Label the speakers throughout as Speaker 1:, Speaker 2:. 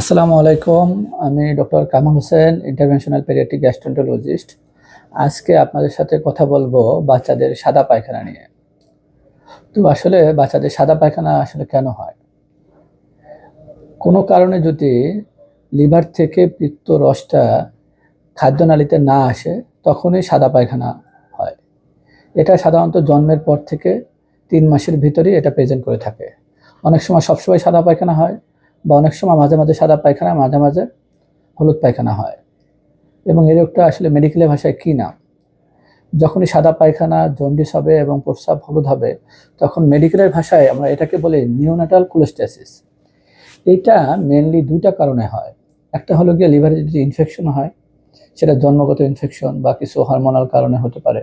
Speaker 1: আসসালামু আলাইকুম, আমি ডক্টর কামাল হোসেন ইন্টারভেনশনাল পেরিয়াটিক গ্যাস্ট্রোন্টোলজিস্ট আজকে আপনাদের সাথে কথা বলব বাচ্চাদের সাদা পায়খানা নিয়ে। তো আসলে বাচ্চাদের সাদা পায়খানা আসলে কেন হয়? কোনো কারণে যদি লিভার থেকে পিত্ত রসটা খাদ্যনালীতে না আসে, তখনই সাদা পায়খানা হয়। এটা সাধারণত জন্মের পর থেকে তিন মাসের ভিতরেই এটা প্রেজেন্ট করে থাকে। অনেক সময় সবসময় সাদা পায়খানা হয় বা অনেক সময় মাঝে মাঝে সাদা পায়খানা, মাঝে মাঝে হলুদ পায়খানা হয়। এবং এই রোগটা আসলে মেডিকেলের ভাষায় কী নাম? যখনই সাদা পায়খানা, জন্ডিস হবে এবং প্রস্রাব হলুদ হবে, তখন মেডিকেলের ভাষায় আমরা এটাকে বলি নিওনাটাল কোলেস্টাসিস এটা মেনলি দুইটা কারণে হয়। একটা হলো গিয়ে লিভারে যদি ইনফেকশন হয়, সেটা জন্মগত ইনফেকশন বা কিছু হরমোনাল কারণে হতে পারে।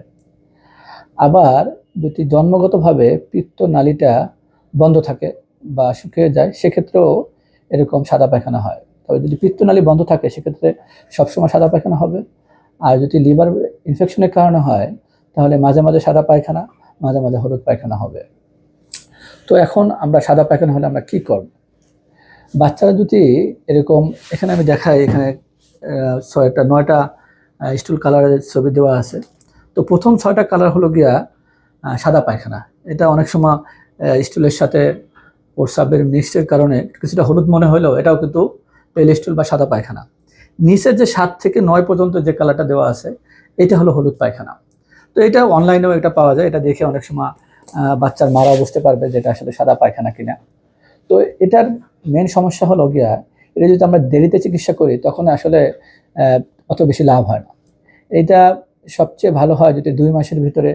Speaker 1: আবার যদি জন্মগতভাবে পিত্ত নালীটা বন্ধ থাকে বা শুকিয়ে যায়, সেক্ষেত্রেও এরকম সাদা পায়খানা হয়। তবে যদি পিত্তনালী বন্ধ থাকে, সেক্ষেত্রে সবসময় সাদা পায়খানা হবে। আর যদি লিভার ইনফেকশনের কারণে হয়, তাহলে মাঝে মাঝে সাদা পায়খানা, মাঝে মাঝে হলুদ পায়খানা হবে। তো এখন আমরা সাদা পায়খানা হলে আমরা কি করব? বাচ্চারা যদি এরকম, এখানে আমি দেখাই, এখানে ছয়টা, নয়টা স্টুল কালারের ছবি দেওয়া আছে। তো প্রথম ছয়টা কালার হলো গিয়া সাদা পায়খানা। এটা অনেক সময় স্টুলের সাথে প্রস্রাবের মিক্সের কারণে কিছুটা হলুদ মনে হলেও এটাও কিন্তু পেল স্টুল বা সাদা পায়খানা। নিচের যে সাত থেকে নয় পর্যন্ত যে কালারটা দেওয়া আছে, এটা হলো হলুদ পায়খানা। তো এটা অনলাইনেও এটা পাওয়া যায়, এটা দেখে অনেক সময় বাচ্চার মারাও বুঝতে পারবে যে এটা আসলে সাদা পায়খানা কিনা। তো এটার মেন সমস্যা হলো গিয়া, এটা যদি আমরা দেরিতে চিকিৎসা করি, তখন আসলে অত বেশি লাভ হয় না। এটা সবচেয়ে ভালো হয় যদি দুই মাসের ভিতরে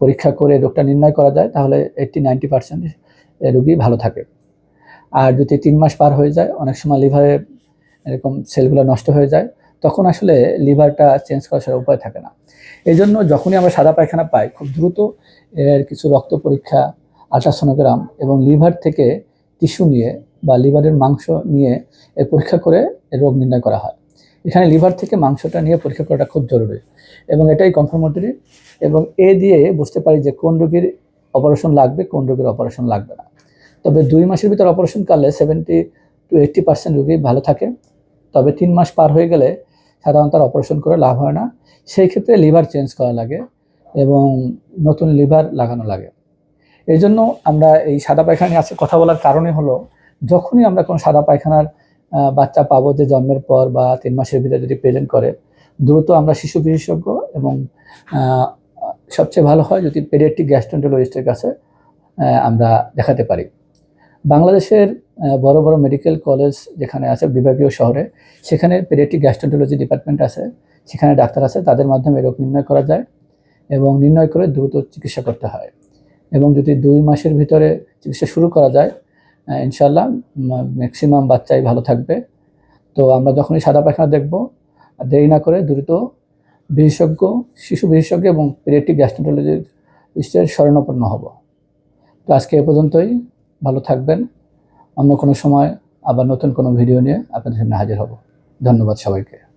Speaker 1: পরীক্ষা করে রোগটা নির্ণয় করা যায়, তাহলে এইটটি নাইনটি পার্সেন্ট রোগী ভালো থাকে। আর যদি তিন মাস পার হয়ে যায়, অনেক সময় লিভারে এরকম সেলগুলো নষ্ট হয়ে যায়, তখন আসলে লিভারটা চেঞ্জ করার সেটা উপায় থাকে না। এই জন্য যখনই আমরা সাদা পায়খানা পাই, খুব দ্রুত এর কিছু রক্ত পরীক্ষা, আলট্রাসোনোগ্রাম এবং লিভার থেকে টিস্যু নিয়ে বা লিভারের মাংস নিয়ে এর পরীক্ষা করে এর রোগ নির্ণয় করা হয়। এখানে লিভার থেকে মাংসটা নিয়ে পরীক্ষা করাটা খুব জরুরি এবং এটাই কনফার্মেটরি এবং এ দিয়ে বুঝতে পারি যে কোন রোগীর অপারেশন লাগবে, কোন রোগের অপারেশন লাগবে না। তবে দুই মাসের ভিতর অপারেশন করলে সেভেন্টি টু এইট্টি পার্সেন্ট রোগী ভালো থাকে। তবে তিন মাস পার হয়ে গেলে সাধারণত অপারেশন করে লাভ হয় না। সেই ক্ষেত্রে লিভার চেঞ্জ করা লাগে এবং নতুন লিভার লাগানো লাগে। এই জন্য আমরা এই সাদা পায়খানা নিয়ে আজকে কথা বলার কারণে হলো, যখনই আমরা কোনো সাদা পায়খানার বাচ্চা পাবো যে জন্মের পর বা তিন মাসের ভিতরে যদি প্রেজেন্ট করে, দ্রুত আমরা শিশু বিশেষজ্ঞ এবং সবচেয়ে ভালো হয় যদি পেডিয়াট্রিক গ্যাস্ট্রোন্টোলজিস্টের কাছে আমরা দেখাতে পারি। বাংলাদেশের বড় বড় মেডিকেল কলেজ যেখানে আছে, বিভাগীয় শহরে, সেখানে পেডিয়াট্রিক গ্যাস্ট্রোন্টোলজি ডিপার্টমেন্ট আছে, সেখানে ডাক্তার আছে, তাদের মাধ্যমে রোগ নির্ণয় করা যায় এবং নির্ণয় করে দ্রুত চিকিৎসা করতে হয়। এবং যদি দুই মাসের ভিতরে চিকিৎসা শুরু করা যায় ইনশাল্লাহ ম্যাক্সিমাম বাচ্চাই ভালো থাকবে। তো আমরা যখনই সাদা পায়খানা দেখব, দেরি না করে দ্রুত বিশেষজ্ঞ, শিশু বিশেষজ্ঞ এবং পেডিয়াট্রিক গ্যাস্ট্রোন্টোলজিস্টের শরণাপন্ন হব। তো আজকে এ পর্যন্তই। ভালো থাকবেন। অন্য কোনো সময় আবার নতুন কোনো ভিডিও নিয়ে আপনাদের সামনে হাজির হব। ধন্যবাদ সবাইকে।